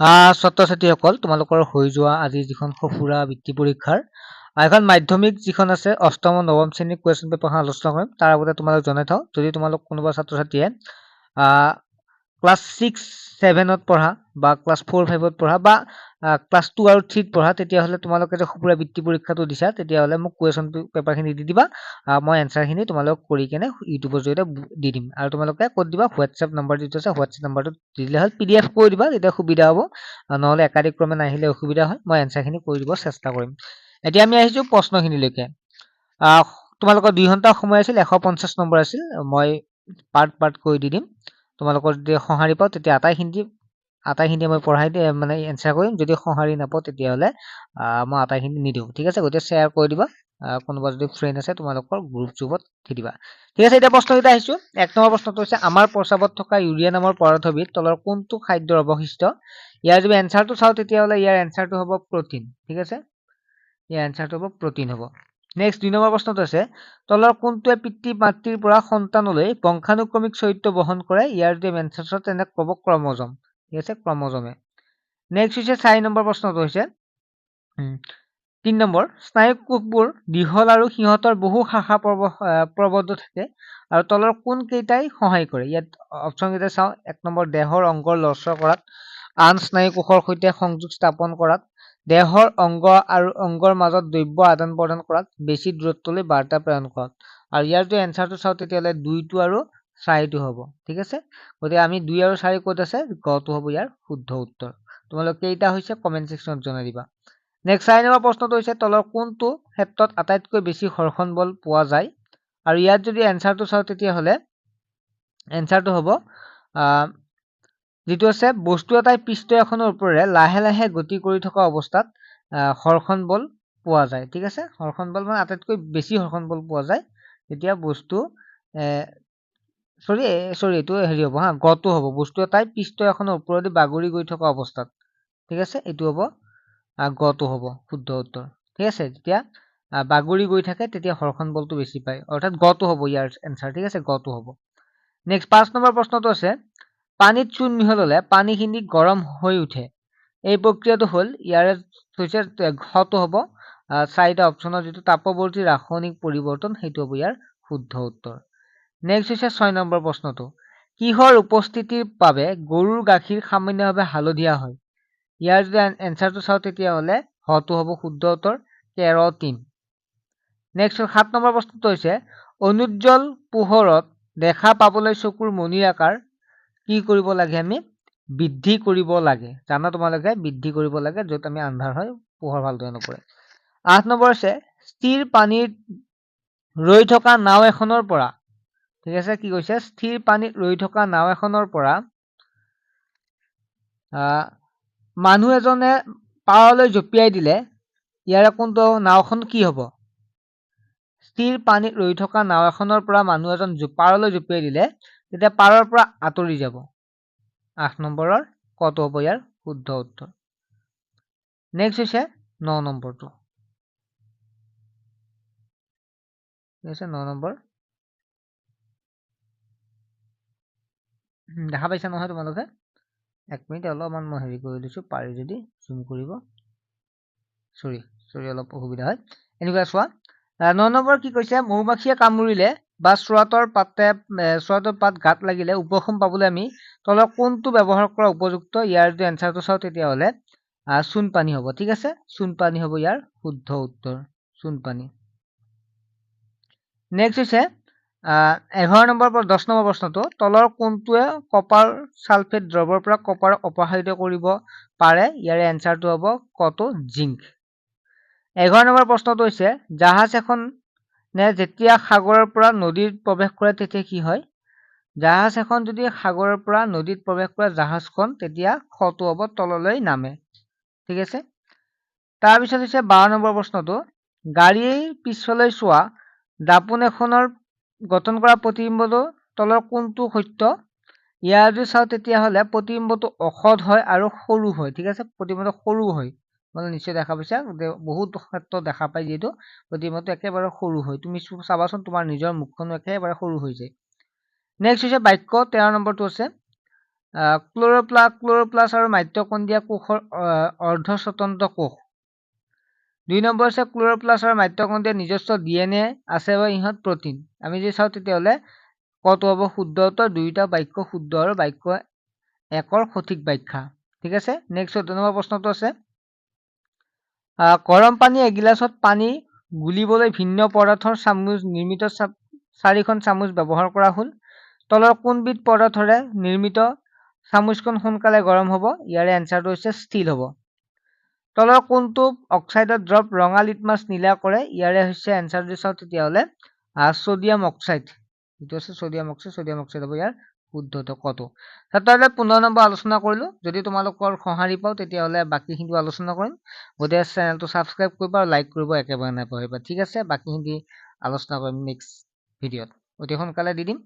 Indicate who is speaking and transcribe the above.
Speaker 1: ছাত্ৰ ছাত্ৰীসকল তোমালোকৰ হৈ যোৱা আজি যিখন সফুৰা বৃত্তি পৰীক্ষাৰ এখন মাধ্যমিক যিখন আছে অষ্টম নৱম শ্ৰেণীৰ কুৱেশ্যন পেপাৰখন আলোচনা কৰিম। তাৰ আগতে তোমালোক জনাই থওঁ যদি তোমালোক কোনোবা ছাত্ৰ ছাত্ৰীয়ে ক্লাছ ছিক্স ছেভেনত পঢ়া বা ক্লাছ ফ'ৰ ফাইভত পঢ়া বা ক্লাছ টু আৰু থ্ৰীত পঢ়া তেতিয়াহ'লে তোমালোকে যে সফুৰা বৃত্তি পৰীক্ষাটো দিছা তেতিয়াহ'লে মোক কুৱেশ্যন পেপাৰখিনি দি দিবা মই এনচাৰখিনি তোমালোকক কৰি কেনে ইউটিউবৰ জৰিয়তে দি দিম। আৰু তোমালোকে ক'ত দিবা হোৱাটছএপ নম্বৰ যিটো আছে হোৱাটছএপ নম্বৰটোত দি দিলে হ'ল পি ডি এফ কৰি দিবা তেতিয়া সুবিধা হ'ব। নহ'লে একাধিক ক্ৰমে নাহিলে অসুবিধা হয় মই এনচাৰখিনি কৰি দিব চেষ্টা কৰিম। এতিয়া আমি আহিছোঁ প্ৰশ্নখিনিলৈকে। তোমালোকৰ দুই ঘণ্টা সময় আছিল এশ পঞ্চাছ নম্বৰ আছিল মই পাৰ্ট পাৰ্ট কৰি দি দিম। তোমালোকৰ যদি সঁহাৰি পাওঁ তেতিয়া আটাইখিনি আটাইখিনি মই পঢ়াই দি মানে এনচাৰ কৰিম। যদি সঁহাৰি নাপাওঁ তেতিয়াহ'লে মই আটাইখিনি নিদিওঁ। ঠিক আছে গতিকে শ্বেয়াৰ কৰি দিবা। কোনোবা যদি ফ্ৰেণ্ড আছে তোমালোকৰ গ্ৰুপ চুপত দি দিবা। ঠিক আছে এতিয়া প্ৰশ্নকেইটা আহিছোঁ। এক নম্বৰ প্ৰশ্নটো হৈছে আমাৰ প্ৰস্ৰাৱত থকা ইউৰিয়া নামৰ পদাৰ্থবিধ তলৰ কোনটো খাদ্যৰ অৱশিষ্ট? ইয়াৰ যদি এনচাৰটো চাওঁ তেতিয়াহ'লে ইয়াৰ এনচাৰটো হ'ব প্ৰটিন ঠিক আছে? ইয়াৰ এনচাৰটো হ'ব প্ৰটিন হ'ব। নেক্সট দুই নম্বৰ প্ৰশ্নটো আছে তলৰ কোনটোৱে পিতৃ মাতৃৰ পৰা সন্তানলৈ বংশানুক্ৰমিক চৰিত্ৰ বহন কৰে? ইয়াৰ এনচাৰ চাওঁ তেনে ক'ব ক্ৰমজম। ঠিক আছে? ক্ৰমজমে। নেক্সট হৈছে চাৰি নম্বৰ প্ৰশ্নটো হৈছে তিন নম্বৰ স্নায়ু কোষবোৰ দীঘল আৰু সিহঁতৰ বহু শাখা প্ৰব প্ৰবদ্ধ থাকে আৰু তলৰ কোন কেইটাই সহায় কৰে? ইয়াত অপশ্যন কেইটা চাওঁ এক নম্বৰ দেহৰ অংগৰ লৰচৰ কৰাত আন স্নায়ু কোষৰ সৈতে সংযোগ স্থাপন কৰাত দেহৰ অংগ আৰু অংগৰ মাজত দ্ৰব্য আদান প্ৰদান কৰাত বেছি দূৰত্বলৈ বাৰ্তা প্ৰেৰণ কৰাত। আৰু ইয়াৰ যদি এনচাৰটো চাওঁ তেতিয়াহ'লে দুইটো আৰু চাৰিটো হ'ব। ঠিক আছে? গতিকে আমি দুই আৰু চাৰি ক'ত আছে? গটো হ'ব ইয়াৰ শুদ্ধ উত্তৰ। তোমালোক কেইটা হৈছে? কমেণ্ট ছেকশ্যনত জনাই দিবা। নেক্সট চাৰি নম্বৰ প্ৰশ্নটো হৈছে তলৰ কোনটো ক্ষেত্ৰত আটাইতকৈ বেছি ঘৰ্ষণ বল পোৱা যায়? আৰু ইয়াত যদি এনচাৰটো চাওঁ তেতিয়াহ'লে এনচাৰটো হ'ব যিটো আছে বস্তু এটাই পৃষ্ঠ এখনৰ ওপৰেৰে লাহে লাহে গতি কৰি থকা অৱস্থাত আহ, ঘৰ্ষণ বল পোৱা যায় ঠিক আছে? ঘৰ্ষণ বল মানে আটাইতকৈ বেছি ঘৰ্ষণ বল পোৱা যায়। যেতিয়া বস্তু চৰি চৰি এইটো হেৰি হ'ব হা গটো হ'ব। বস্তু এটাই পৃষ্ঠ এখনৰ ওপৰেদি বাগৰি গৈ থকা অৱস্থাত ঠিক আছে? এইটো হ'ব গটো হ'ব শুদ্ধ উত্তৰ ঠিক আছে? যেতিয়া বাগৰি গৈ থাকে তেতিয়া ঘৰ্ষণ বলটো বেছি পায়। অৰ্থাৎ গটো হ'ব ইয়াৰ এনচাৰ ঠিক আছে? গটো হ'ব। নেক্সট পাঁচ নম্বৰ প্ৰশ্নটো আছে। পানীত চূণ মিহলালে পানীখিনি গৰম হৈ উঠে। এই প্ৰক্ৰিয়াটো হ'ল ইয়াৰে হৈছে ঘটো হ'ব। চাৰিটা অপশ্যনৰ যিটো তাপৱৰ্তী ৰাসায়নিক পৰিৱৰ্তন সেইটো হ'ব ইয়াৰ শুদ্ধ উত্তৰ। নেক্সট হৈছে ছয় নম্বৰ প্ৰশ্নটো। কিহৰ উপস্থিতিৰ বাবে গৰুৰ গাখীৰ সামান্যভাৱে হালধীয়া হয়? ইয়াৰ যদি এনচাৰটো চাওঁ তেতিয়াহ'লে হটো হ'ব শুদ্ধ উত্তৰ কেৰটিন নেক্সট সাত নম্বৰ প্ৰশ্নটো হৈছে অনুজ্জ্বল পোহৰত দেখা পাবলৈ চকুৰ মণিৰ আকাৰ কি কৰিব লাগে আমি? বৃদ্ধি কৰিব লাগে। জানা তোমালোকে বৃদ্ধি কৰিব লাগে য'ত আমি আন্ধাৰ হয় পোহৰ ভালদৰে নপৰে। আঠ নম্বৰ আছে স্থিৰ পানীত ৰৈ থকা নাও এখনৰ পৰা ঠিক আছে কি কৈছে? স্থিৰ পানীত ৰৈ থকা নাও এখনৰ পৰা মানুহ এজনে পাৰলৈ জঁপিয়াই দিলে ইয়াৰে কোনটো নাওখন কি হ'ব? স্থিৰ পানীত ৰৈ থকা নাও এখনৰ পৰা মানুহ এজন পাৰলৈ জঁপিয়াই দিলে তেতিয়া পাৰৰ পৰা আঁতৰি যাব। আঠ নম্বৰৰ কটো হ'ব ইয়াৰ শুদ্ধ উত্তৰ? নেক্সট হৈছে ন নম্বৰটো। আছে ন নম্বৰ। দেখা পাইছা নহয় তোমালোকে? এক মিনিট অলপমান মই হেৰি কৰি দিছোঁ পাৰি যদি জুম কৰিব। চৰি চৰি অলপ অসুবিধা হয়। এনেকুৱা চোৱা। ন নম্বৰ কি কৈছে? মৌমাখিয়ে কামুৰিলে। বা চোৱাতৰ পাতে চোৱাতৰ পাত গাত লাগিলে উপশম পাবলৈ আমি তলৰ কোনটো ব্যৱহাৰ কৰা উপযুক্ত ইয়াৰ যদি এনচাৰটো চাওঁ তেতিয়াহ'লে আহ, চূণ পানী হ'ব। ঠিক আছে? চূণ পানী হ'ব ইয়াৰ শুদ্ধ উত্তৰ। চূণ পানী নেক্সট হৈছে এঘাৰ নম্বৰ পৰা দহ নম্বৰ প্ৰশ্নটো তলৰ কোনটোৱে কপাৰ ছালফেট দ্ৰৱৰ পৰা কপাৰ অপসাৰিত কৰিব পাৰে? ইয়াৰে এনচাৰটো হ'ব কটো জিংক। এঘাৰ নম্বৰ প্ৰশ্নটো হৈছে জাহাজ এখন নে যেতিয়া সাগৰৰ পৰা নদীত প্ৰৱেশ কৰে তেতিয়া কি হয়? জাহাজ এখন যদি সাগৰৰ পৰা নদীত প্ৰৱেশ কৰে জাহাজখন তেতিয়া খটো হ'ব তললৈ নামে। ঠিক আছে? তাৰপিছত হৈছে বাৰ নম্বৰ প্ৰশ্নটো। গাড়ীৰ পিছফালে চোৱা দাপোন এখনৰ গঠন কৰা প্ৰতিবিম্বটো তলৰ কোনটো সত্য। ইয়াৰ যদি চাওঁ তেতিয়াহ'লে প্ৰতিবিম্বটো অসৎ হয় আৰু সৰু হয়। ঠিক আছে? প্ৰতিবিম্বটো সৰু হয়। মানে নিশ্চয় দেখা পাইছা। যে বহুত ক্ষেত্ৰত দেখা পায় যিহেতু। প্ৰতিবিম্বটো একেবাৰে সৰু হয় তুমি চাবাচোন তোমাৰ নিজৰ মুখখনো একেবাৰে সৰু হৈ যায়। নেক্সট হৈছে বাক্য তেৰ নম্বৰটো আছে। ক্ল'ৰ'প্লা ক্ল'ৰ'প্লাছ আৰু মাইটকণ্ড্ৰিয়া কোষৰ অৰ্ধস্বতন্ত্ৰ কোষ। দুই নম্বৰ হৈছে ক্ল'ৰ'প্লাছ আৰু মাইটকণ্ড্ৰিয়াৰ নিজস্ব ডি এন এ আছে বা ইহঁত প্ৰটিন। আমি যদি চাওঁ তেতিয়াহ'লে কত হ'ব শুদ্ধ উত্তৰ দুয়োটা বাক্য শুদ্ধ আৰু বাক্য একৰ সঠিক ব্যাখ্যা। ঠিক আছে? নেক্সট চৈধ্য নম্বৰ প্ৰশ্নটো আছে। গৰম পানী এগিলাচত পানী গুলিবলৈ ভিন্ন পদাৰ্থৰ চামুচ নিৰ্মিত চাৰিখন চামুচ ব্যৱহাৰ কৰা হ'ল। তলৰ কোনবিধ পদাৰ্থৰে নিৰ্মিত চামুচখন সোনকালে গৰম হ'ব? ইয়াৰে এনচাৰটো হৈছে ষ্টীল হ'ব। তলৰ কোনটো অক্সাইডৰ ড্ৰপ ৰঙা লিটমাছ নীলা কৰে? ইয়াৰে হৈছে এনচাৰ যদি চাওঁ তেতিয়াহ'লে। ছ'ডিয়াম অক্সাইড যিটো আছে ছ'ডিয়াম অক্সাইড ছ'ডিয়াম অক্সাইড হ'ব ইয়াৰ। শুদ্ধটো কতো। ছাত্ৰসকলে পোন্ধৰ নম্বৰ আলোচনা কৰিলোঁ। যদি তোমালোকৰ সঁহাৰি পাওঁ তেতিয়াহ'লে বাকীখিনি আলোচনা কৰিম। গতিকে চেনেলটো ছাবস্ক্ৰাইব কৰিবা আৰু লাইক কৰিব একেবাৰে নাপাহৰিবা। ঠিক আছে বাকীখিনি আলোচনা কৰিম নেক্সট ভিডিঅ'ত। অতি সোনকালে দি দিম।